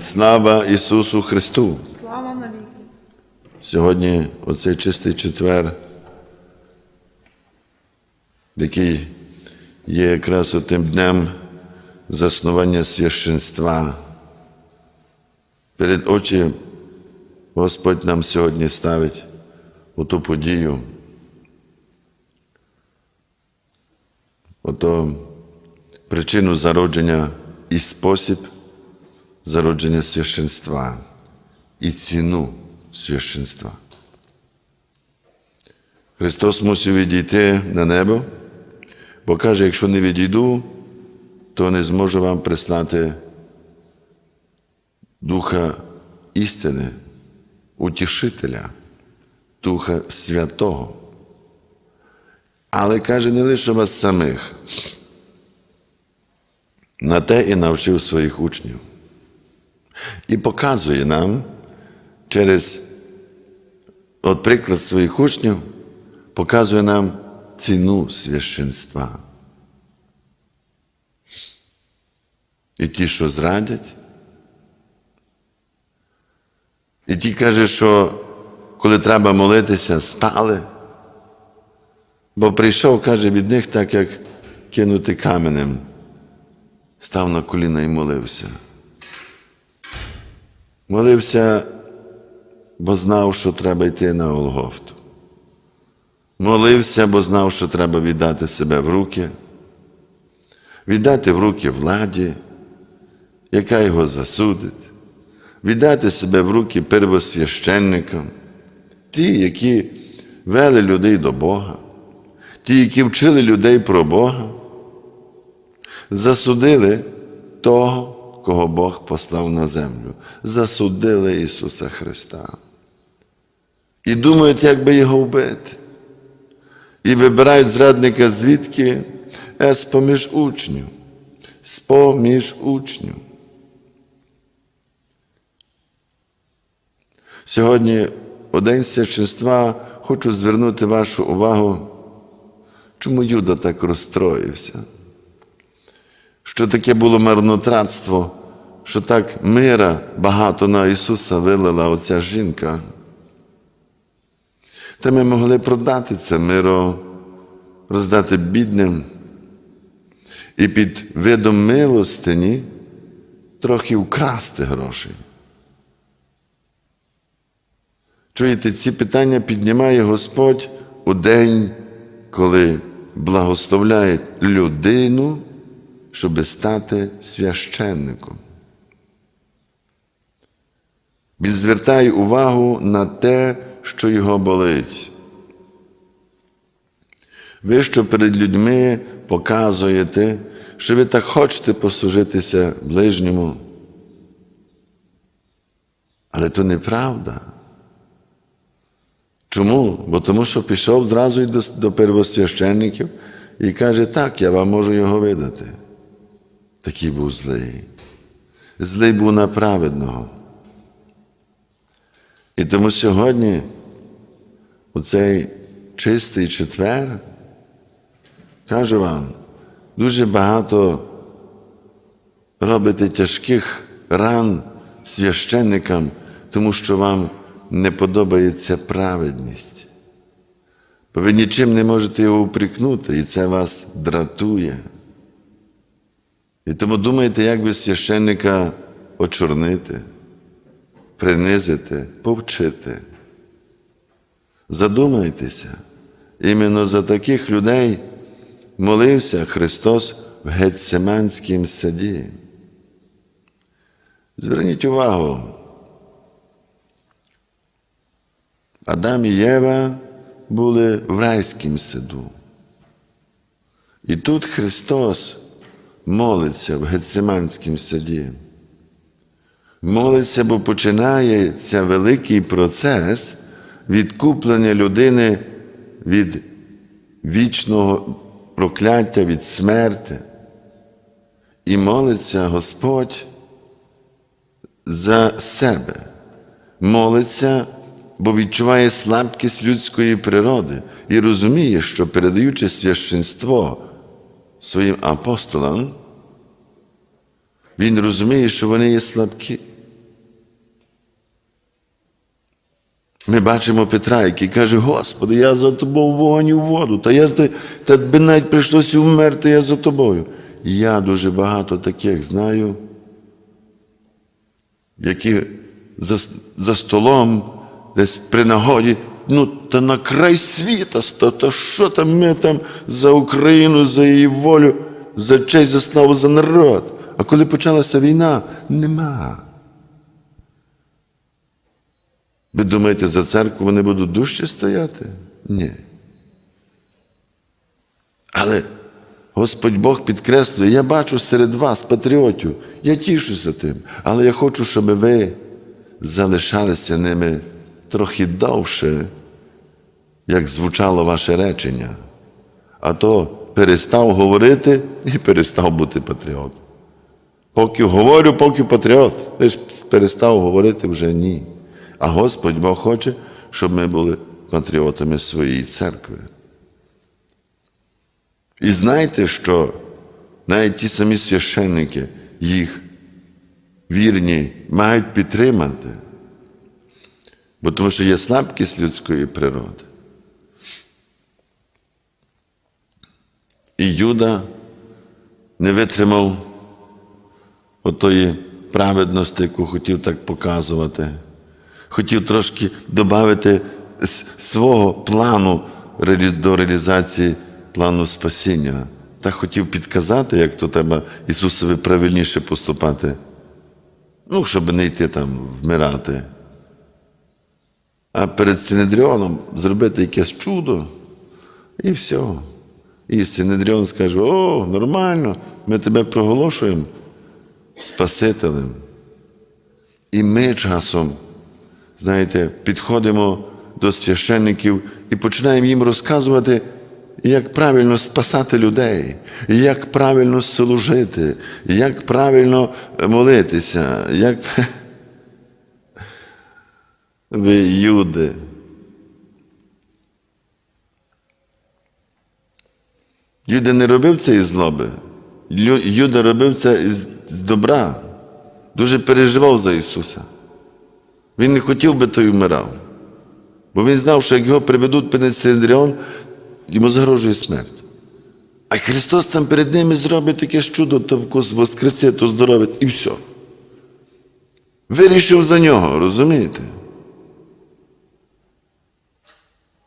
Слава Ісусу Христу! Слава навіки. Сьогодні оцей чистий четвер, який є якраз тим днем заснування священства. Перед очі Господь нам сьогодні ставить у ту подію. Ото причину зародження і спосіб зародження священства і ціну священства. Христос мусив відійти на небо, бо каже, якщо не відійду, то не зможу вам прислати Духа істини, утішителя, Духа Святого. Але каже, не лише вас самих. На те і навчив своїх учнів. І показує нам через от приклад своїх учнів, показує нам ціну священства. І ті, що зрадять, і ті каже, що коли треба молитися, спали. Бо прийшов, каже, від них так, як кинути каменем, став на коліна і молився. Молився, бо знав, що треба йти на Голгофту. Молився, бо знав, що треба віддати себе в руки, віддати в руки владі, яка його засудить, віддати себе в руки первосвященникам, ті, які вели людей до Бога, ті, які вчили людей про Бога, засудили того, кого Бог послав на землю, засудили Ісуса Христа. І думають, як би його вбити. І вибирають зрадника звідки? Е, з-поміж учнів. З-поміж учнів. Сьогодні, у День священства, хочу звернути вашу увагу, чому Юда так розстроївся. Що таке було марнотратство, що так мира багато на Ісуса вилила оця жінка. Та ми могли продати це миро, роздати бідним і під видом милостині трохи вкрасти гроші. Чуєте, ці питання піднімає Господь у день, коли благословляє людину, щоб стати священником. Він звертає увагу на те, що його болить. Ви, що перед людьми показуєте, що ви так хочете послужитися ближньому. Але то неправда. Чому? Бо тому що пішов зразу до, до первосвященників і каже, так, я вам можу його видати. Такий був злий. Злий був на праведного. І тому сьогодні, у цей чистий четвер, кажу вам, дуже багато робите тяжких ран священникам, тому що вам не подобається праведність. Бо ви нічим не можете його упрекнути, і це вас дратує. І тому думаєте, як би священника очорнити, принизити, повчити. Задумайтеся, іменно за таких людей молився Христос в Гетсиманському саді. Зверніть увагу, Адам і Єва були в райському саду. І тут Христос молиться в Гетсиманському саді. Молиться, бо починається великий процес відкуплення людини від вічного прокляття, від смерти. І молиться Господь за себе. Молиться, бо відчуває слабкість людської природи і розуміє, що передаючи священство своїм апостолам, він розуміє, що вони є слабкі, Ми бачимо Петра, який каже, Господи, я за тобою в вогонь в воду, та я та би навіть прийшлося вмерти, я за тобою. Я дуже багато таких знаю, які за, за столом, десь при нагоді, ну, та на край світа, ста, та що там ми там за Україну, за її волю, за честь, за славу, за народ. А коли почалася війна, нема. Ви думаєте, за церкву вони будуть дужче стояти? Ні. Але Господь Бог підкреслює, я бачу серед вас патріотів, я тішуся тим, але я хочу, щоб ви залишалися ними трохи довше, як звучало ваше речення. А то перестав говорити і перестав бути патріотом. Поки говорю, поки патріот. Лиш перестав говорити вже ні. А Господь Бог хоче, щоб ми були патріотами своєї церкви. І знайте, що навіть ті самі священники їх вірні мають підтримати, бо тому що є слабкість людської природи. І Юда не витримав отої праведності, яку хотів так показувати. Хотів трошки додати свого плану до реалізації плану спасіння. Та хотів підказати, як то треба Ісусові правильніше поступати. Ну, щоб не йти там вмирати. А перед Синедріоном зробити якесь чудо, і все. І Синедріон скаже: о, нормально, ми тебе проголошуємо Спасителем. І ми часом, знаєте, підходимо до священників і починаємо їм розказувати, як правильно спасати людей, як правильно служити, як правильно молитися, як. Ви юди. Юда не робив це із злоби. Юда робив це з добра. Дуже переживав за Ісуса. Він не хотів би той вмирав. Бо він знав, що як його приведуть перед Синдріон, йому загрожує смерть. А Христос там перед ними зробить таке чудо, то воскресе, то здоровить, і все. Вирішив за нього, розумієте?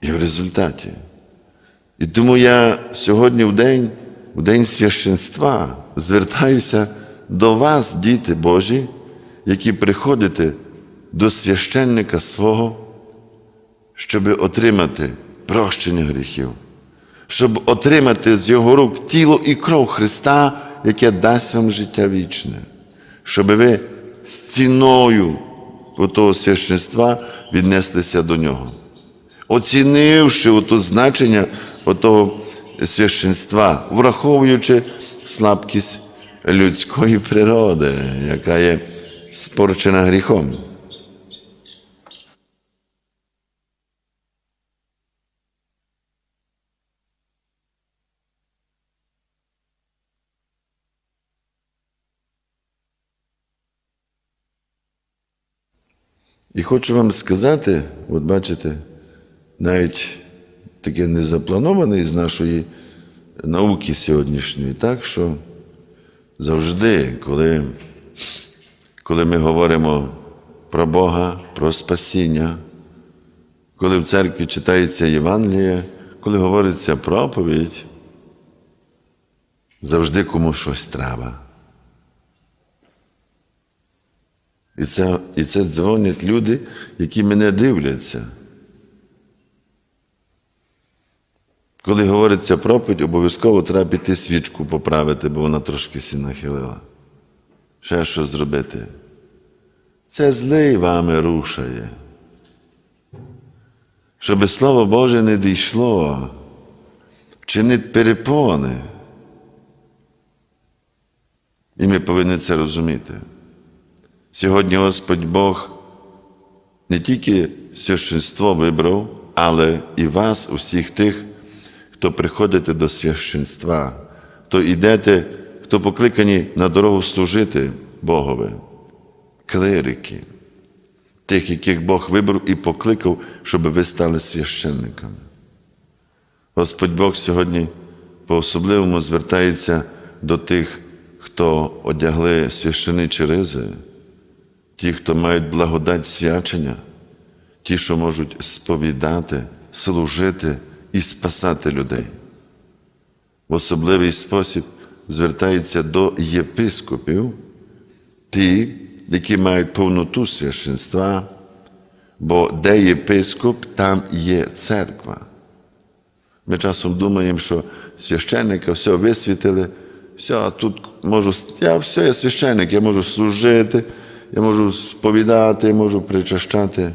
І в результаті. І тому я сьогодні в день, в день священства звертаюся до вас, діти Божі, які приходите до священника свого, щоб отримати прощення гріхів, щоб отримати з Його рук тіло і кров Христа, яке дасть вам життя вічне, щоб ви з ціною того священства віднеслися до Нього оцінивши ото значення отого священства, враховуючи слабкість людської природи, яка є спорчена гріхом. І хочу вам сказати, от бачите, навіть таке незаплановане з нашої науки сьогоднішньої, так що завжди, коли, коли ми говоримо про Бога, про спасіння, коли в церкві читається Євангеліє, коли говориться проповідь, завжди комусь щось треба. І це, і це дзвонять люди, які мене дивляться. Коли говориться проповідь, обов'язково треба піти свічку поправити, бо вона трошки сі нахилила. Ще що зробити. Це злий вами рушає. Щоб Слово Боже не дійшло, чинить перепони. І ми повинні це розуміти. Сьогодні Господь Бог не тільки священство вибрав, але і вас, усіх тих, хто приходите до священства, хто йдете, хто покликані на дорогу служити Богові, клирики. тих, яких Бог вибрав і покликав, щоб ви стали священниками. Господь Бог сьогодні по-особливому звертається до тих, хто одягли священичі ризи, ті, хто мають благодать свячення, ті, що можуть сповідати, служити і спасати людей. В особливий спосіб звертається до єпископів, ті, які мають повноту священства, бо де єпископ, там є церква. Ми часом думаємо, що священника все висвітили, все, тут можу, я все, я священник, я можу служити, я можу сповідати, можу причащати.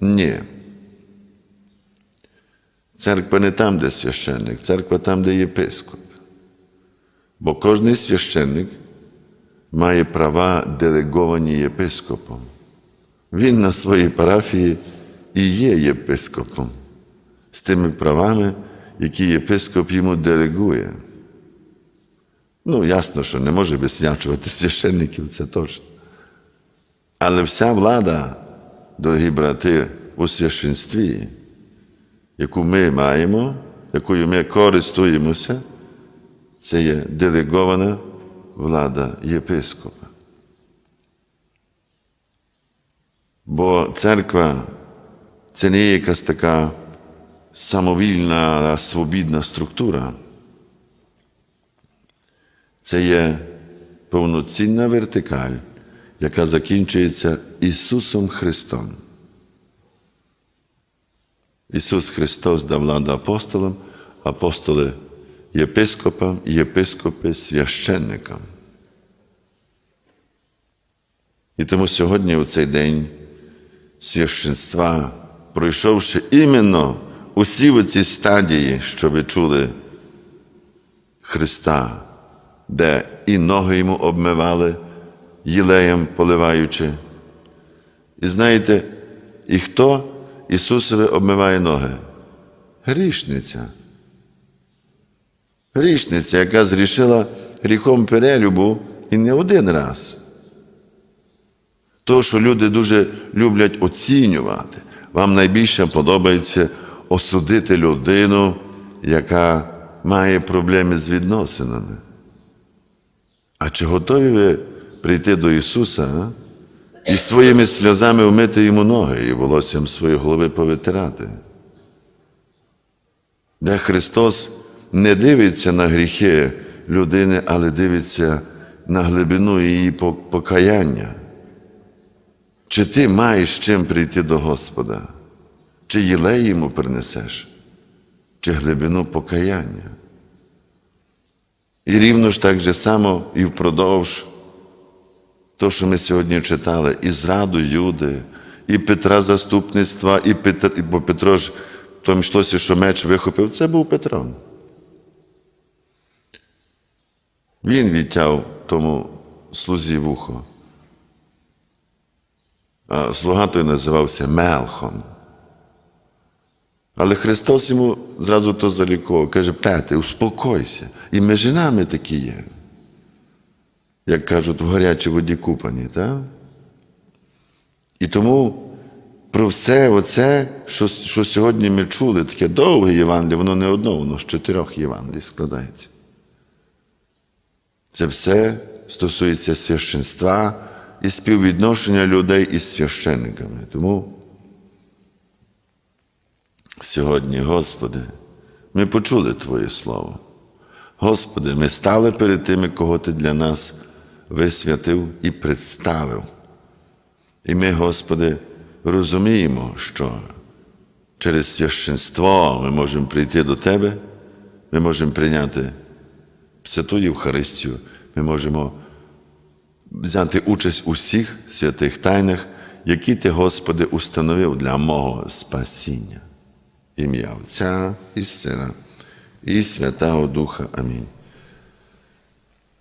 Ні. Церква не там, де священник, церква там, де єпископ. Бо кожний священник має права, делеговані єпископом. Він на своїй парафії і є єпископом з тими правами, які єпископ йому делегує. Ну, ясно, що не може висвячувати священників, це точно. Але вся влада, дорогі брати, у священстві, яку ми маємо, якою ми користуємося, це є делегована влада єпископа. Бо церква це не є якась така самовільна, свобідна структура. Це є повноцінна вертикаль, яка закінчується Ісусом Христом. Ісус Христос дав владу апостолам, апостоли єпископам, єпископи священникам. І тому сьогодні, у цей день священства, пройшовши іменно усі ці стадії, що ви чули Христа, де і ноги йому обмивали, їлеєм поливаючи. І знаєте, і хто Ісусові обмиває ноги? Грішниця. Грішниця, яка зрішила гріхом перелюбу і не один раз. То, що люди дуже люблять оцінювати, вам найбільше подобається осудити людину, яка має проблеми з відносинами. А чи готові ви прийти до Ісуса і своїми сльозами вмити йому ноги і волоссям своєї голови повитирати? Де Христос не дивиться на гріхи людини, але дивиться на глибину її покаяння. Чи ти маєш чим прийти до Господа? Чи їлей йому принесеш, чи глибину покаяння? І рівно ж так же само і впродовж того, що ми сьогодні читали, і зраду Юди, і Петра заступництва, і Петр, бо Петро ж там йшлося, що меч вихопив, це був Петром. Він відтяв тому слузі вухо. А слуга той називався Мелхом. Але Христос йому зразу то залікував. Каже, Петре, успокойся. І між нами такі є. Як кажуть, в гарячій воді купані. Так? І тому про все оце, що, що сьогодні ми чули, таке довге Євангеліє, воно не одно, воно з чотирьох Євангелій складається. Це все стосується священства і співвідношення людей із священниками. Тому сьогодні, Господи, ми почули Твоє Слово. Господи, ми стали перед тими, кого Ти для нас висвятив і представив. І ми, Господи, розуміємо, що через священство ми можемо прийти до Тебе, ми можемо прийняти Святу Євхаристію, ми можемо взяти участь у всіх святих тайнах, які Ти, Господи, установив для мого спасіння. Ім'я Отця і Сина, і Святого Духа. Амінь.